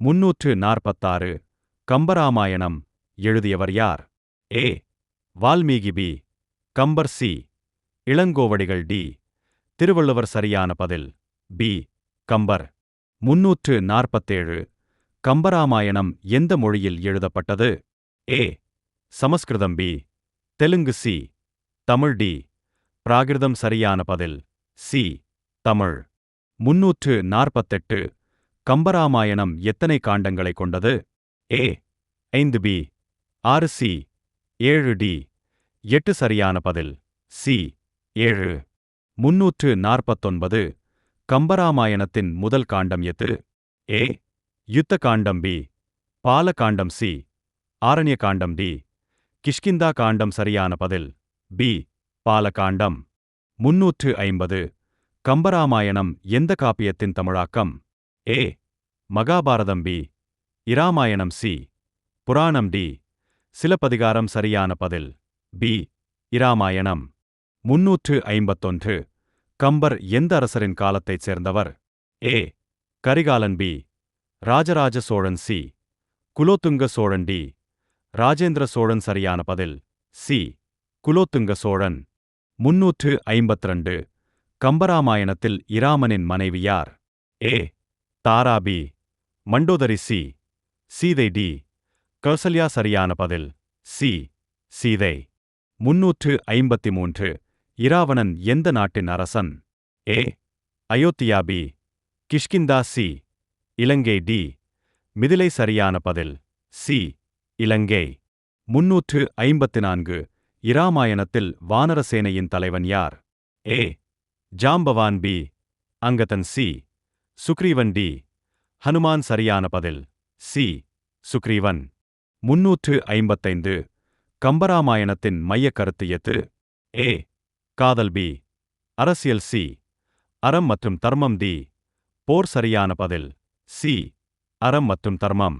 முன்னூற்று நாற்பத்தாறு கம்பராமாயணம். எழுதியவர் யார்? A. Valmiki B. Kambar C. Ilangovadigal D. Thiruvalluvar சரியான பதில். பி. கம்பர். முன்னூற்று நாற்பத்தேழு கம்பராமாயணம் எந்த மொழியில் எழுதப்பட்டது? A. Sanskrit B. Telugu C. Tamil D. Prakrit சரியான பதில். சி. தமிழ். முன்னூற்று நாற்பத்தெட்டு கம்பராமாயணம் எத்தனை காண்டங்களை கொண்டது? ஏ ஐந்து பி ஆறு சி ஏழு டி எட்டு சரியான பதில் சி ஏழு. முன்னூற்று நாற்பத்தொன்பது கம்பராமாயணத்தின் முதல் காண்டம் எது? A Yuddha Kandam B Bala Kandam C Aranya Kandam D Kishkindha Kandam சரியான பதில் பி பாலகாண்டம். முன்னூற்று ஐம்பது கம்பராமாயணம் எந்த காப்பியத்தின் தமிழாக்கம்? A Mahabharatam B. Ramayanam C. Puranam D. Silappathikaram சரியான பதில். பி. இராமாயணம். முன்னூற்று ஐம்பத்தொன்று. கம்பர் எந்த அரசரின் காலத்தைச் சேர்ந்தவர்? A. Karikalan B. Rajaraja Cholan C. Kulothunga Cholan D. Rajendra Cholan சரியான பதில். சி. குலோத்துங்க சோழன். முன்னூற்று ஐம்பத்திரண்டு கம்பராமாயணத்தில் இராமனின் மனைவி யார்? A. Tara B. Mandodari C. Seethai D. Kausalya சரியான பதில். சி. சீதை. முன்னூற்று ஐம்பத்தி மூன்று இராவணன் எந்த நாட்டின் அரசன்? A. Ayodhya B. Kishkindha C. Ilangai D. Mithilai சரியான பதில். சி. இலங்கை. முன்னூற்று ஐம்பத்து நான்கு இராமாயணத்தில் வானரசேனையின் தலைவன் யார்? A. Jambavan B. Angadan C. Sugreevan D. Hanuman சரியான பதில். சி. சுக்ரீவன். முன்னூற்று ஐம்பத்தைந்து. கம்பராமாயணத்தின் மையக் கருத்து எத்து ஏ. காதல் பி. அரசியல் சி. அறம் மற்றும் தர்மம் டி. போர் சரியான பதில். சி. அறம் மற்றும் தர்மம்.